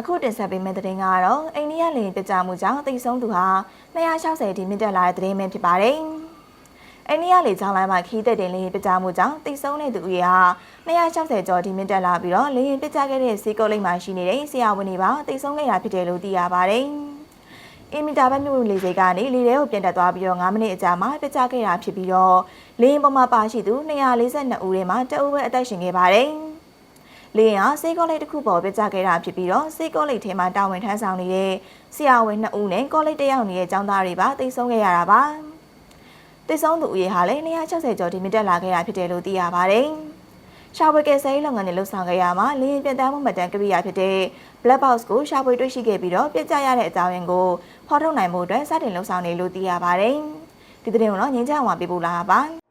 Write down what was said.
အခုတင်ဆက်ပေးမယ့်သတင်းကတော့အိန္ဒိယလေယာဉ်ပျက်ကျမှုကြောင့်တိတ်ဆုံးသူဟာ260ဒီမြင့်တက်လာတဲ့သတင်းပဲဖြစ်ပါတယ်။အိန္ဒိယလေကြောင်းလိုင်းမှာခီးတဲ့တင်လေယာဉ်ပျက်ကျမှုကြောင့်တိတ်ဆုံးတဲ့သူတွေဟာ260ကျော်ဒီမြင့်တက်လာပြီးတော့လေယာဉ်ပျက်ကျခဲ့တဲ့စီကုတ်လိပ်မှာရှိနေတဲ့ဆရာဝန်တွေပါတိတ်ဆုံးခဲ့တာဖြစ်တယ်လို့သိရပါတယ်။အင်မီတာဘတ်မြို့လေဆိပ်ကနေလေထဲကိုပြန်တက်သွားပြီးတော့9မိနစ်အကြာမှာပြစ်ကျခဲ့တာဖြစ်ပြီးတော့လေရင်ပေါ်မှာပါရှိသူ242ဦးထဲမှာတအုပ်ပဲအသက်ရှင်ခဲ့ပါတယ်။ လေရင်ဟာစေကောလိပ်တစ်ခုပေါ်ပြစ်ကျခဲ့တာဖြစ်ပြီးတော့စေကောလိပ်ထဲမှာတာဝန်ထမ်းဆောင်နေတဲ့ဆရာဝန်2ဦးနဲ့ကောလိပ်တစ်ယောက်နေတဲ့ကျောင်းသားတွေပါတိတ်ဆုံးခဲ့ရတာပါ။တိတ်ဆုံးသူအရေးဟာလည်း260ကျော်ဒီမီတက်လာခဲ့တာဖြစ်တယ်လို့သိရပါတယ်။ရှာဖွေကယ်ဆယ်ရေးလုပ်ငန်းတွေလှုပ်ဆောင်ခဲ့ရမှာလေရင်ပြန်တမ်းမှုမှတ်တမ်းကိရိယာဖြစ်တဲ့ Black Box ကိုရှာဖွေတွေ့ရှိခဲ့ပြီးတော့ပြစ်ကျရတဲ့အကြောင်းရင်းကိုဖော်ထုတ်နိုင်မှုအတွက်စတင်လှုပ်ဆောင်နေလို့သိရပါတယ်။ဒီသတင်းကိုတော့ငင်းချောင်းမှာပြပို့လာတာပါ။